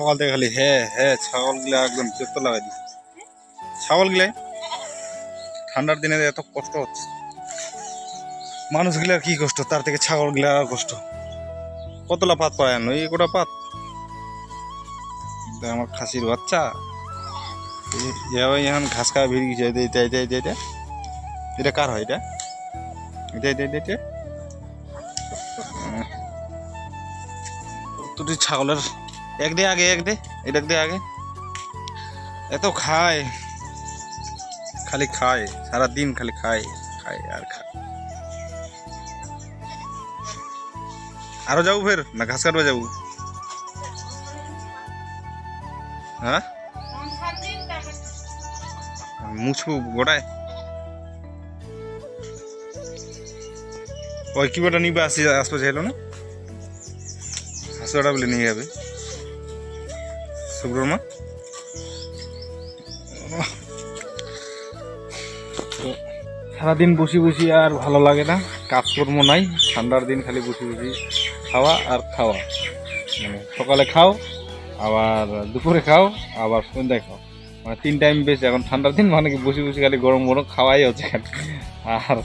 সকাল থেকে খালি হ্যাঁ হ্যাঁ ছাগলগুলা একদম বিরক্ত লাগাই দিচ্ছে ছাগলগুলা ঠান্ডার দিনে এত কষ্ট হচ্ছে। মানুষগুলার কি কষ্ট? তার থেকে ছাগলগুলার আর কষ্ট। কতলা পাত পায় না এই গোটা পাত। আমার খাসির বাচ্চা। এখন ঘাস খাওয়া ভিড় গেছে এটা এটা এটা এটা এটা কার হয় এটা? এটা এটা এটা এটা দুটি ছাগলের এক দে আগে, এক দে এটা দে আগে। এত খায়, খালি খায় সারা দিন খালি খায় খায় আর খায়। আরও যাব ফের? না ঘাস কাটবে যাব? হ্যাঁ? মুছবো গোটায়। ওই কি বেটা নিবে, আসি আশপাশে এলো না। হাসুয়াটা বলে নিয়ে যাবে। শুক্রর সারাদিন বসি বসি আর ভালো লাগে না, কাজকর্ম নাই, ঠান্ডার দিন খালি বসি বসি খাওয়া আর খাওয়া। মানে সকালে খাও, আবার দুপুরে খাও, আবার সন্ধ্যায় খাও। মানে তিন টাইম বেশি, এখন ঠান্ডার দিন মানে কি বসে বসে খালি গরম গরম খাওয়াই হচ্ছে খালি। আর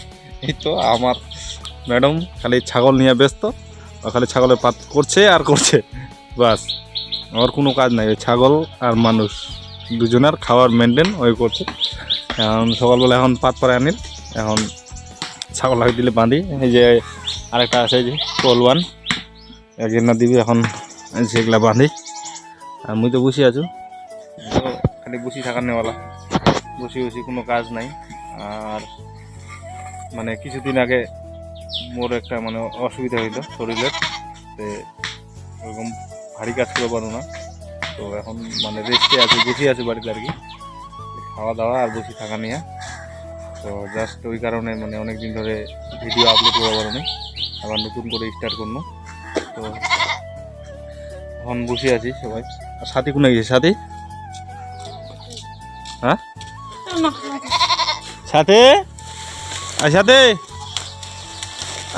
এই তো আমার ম্যাডাম খালি ছাগল নিয়ে ব্যস্ত খালি ছাগলের পাত করছে আর করছে, বাস। আমার কোনো কাজ নাই, ওই ছাগল আর মানুষ। দুজনের খাওয়ার মেনটেন ওই করছে। এখন সকালবেলা এখন পাত পরে আনিল, এখন ছাগল লাগিয়ে দিলে বাঁধি। এই যে আরেকটা আছে যে কলওয়ান একদিন না দিবি, এখন সেগুলা বাঁধি। আর মুই তো বসে আছো। খালি বসে থাকার নেওয়ালা বসে বসে কোনো কাজ নাই। আর মানে কিছুদিন আগে মোর একটা মানে অসুবিধা হইল শরীরের। ওরকম ভারী কাজ করে পারো না। তো এখন মানে রেস্টে আছে, বসে আছে বাড়িতে আর কি। খাওয়া দাওয়া আর বসে থাকা নিয়ে। তো জাস্ট ওই কারণে মানে অনেক দিন ধরে ভিডিও আপলোড করা পারো না। আবার নতুন করে স্টার্ট করব। তো এখন বসে আছি সবাই। আর সাথী কোনে গেছে? সাথী? হ্যাঁ? সাথে? আর সাথে।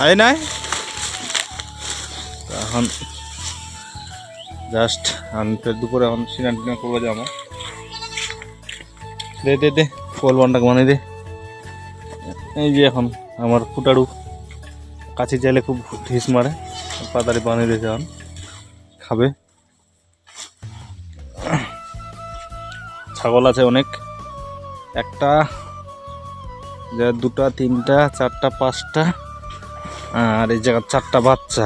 আয় নাই? এখন জাস্ট আমি তো দুপুরে এখন সিনান টিনা করব যাব দে দে দে কলবানটা মানে দে। এই যে এখন আমার ফুটাড়ু কাছে চাইলে খুব ঢিস মারে পাতারি বানিয়ে দিয়েছে এখন। খাবে। ছাগল আছে অনেক। একটা, যে দুটা, তিনটা, চারটা, পাঁচটা, আর এই জায়গা চারটা বাচ্চা।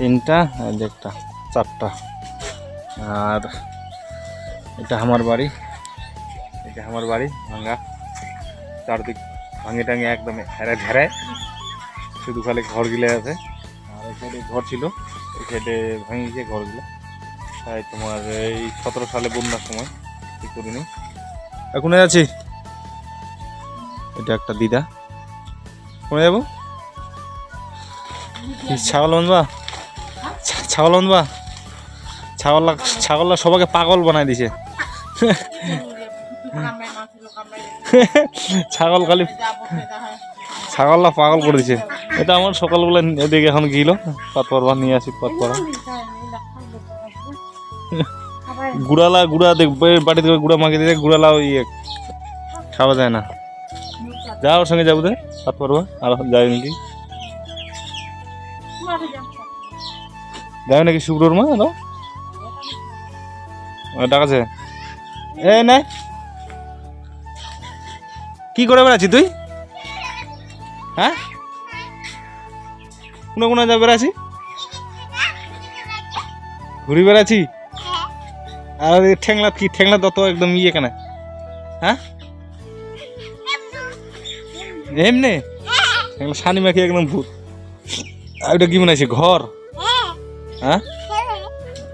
তিনটা আর একটা চারটা। আর এটা আমার বাড়ি। এটা আমার বাড়ি ভাঙ্গা। চারদিক ভাঙে টাঙে একদম হেরে ঝেড়ে শুধু খালি ঘর গিলে আছে। আর সাইডে ঘর ছিল। এই সাইডে ভাঙিয়েছে ঘরগুলো। তাই তোমার এই সতেরো সালে বন্যার সময় ঠিক করিনি। এখন আছি এটা একটা দিদা। কোনে যাব? ছাগল বানবা ছাগল বানবা ছাগল ছাগলরা সবাইকে পাগল বানাই দিছে। ছাগল খালি ছাগলরা পাগল করে দিছে। এটা আমার সকালবেলা এদিকে এখন গিল। পাত পরবা, নিয়ে আসি পাত পরা। গুড়ালা, গুড়া দেখ বাড়ি থেকে গুড়া মাখিয়ে দিয়ে গুড়ালা ওই খাওয়া যায় না। যা ওর সঙ্গে যাব দে পাত পরবা। আর যাই নাকি? যাবে নাকি শুক্রর মা হ্যালো ডাকাছে। এ, নে। কি করে বেড়াচ্ছি তুই? হ্যাঁ? কোনে কোনে যা বেড়াচ্ছি ঘুরি বেড়াচ্ছি? আর ঠেংলা কি ঠেংলা দত একদম ইয়ে কেন। হ্যাঁ? এমনি? ঠেংলা সানি মাখি একদম ভূত। আর ওটা কি মনে আছে ঘর। হ্যাঁ?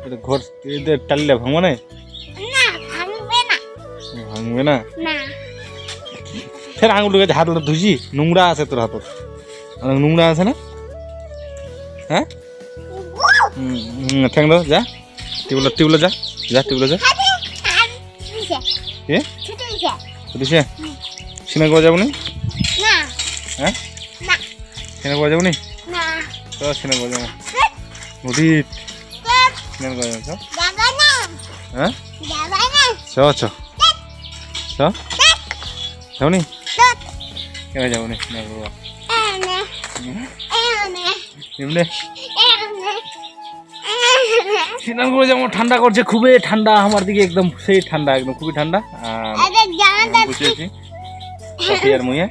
এটা ঘর টালিলে ভাঙবো না? ভাঙবে না। ফের আঙুল গাছে হাত ধুছি নোংরা আছে তোর হাতত। অনেক নোংরা আছে না? হ্যাঁ? ঠ্যাং দাও যা। টিউবলা টিউবলা যা। যা টিউবলা যা। এ? দিছে। সিনে করে যাব নি। হ্যাঁ? সিনে করে যাব নি। তো সিনে করে যাব। নদীত স্নান করে। না হ্যাঁ? যাবা না চ। চ। চ যাবনি কেন করব এনে এনে। এমনি করে যেমন ঠান্ডা করছে খুবই ঠান্ডা আমার দিকে একদম সেই ঠান্ডা একদম খুবই ঠান্ডা। আছি সাথী আর মুয়ে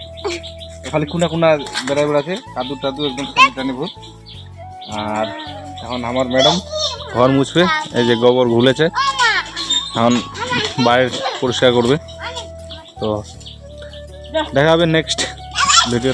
খালি কুনা কুনা বেড়াই বেড়াচ্ছে কাদু টাদু একদম টানি টানি ভূত। আর এখন আমার ম্যাডাম ঘর মুছবে, এই যে গোবর ঘুলেছে। এখন বাইরে পরিষ্কার করবে। তো দেখা হবে নেক্সট ভিডিও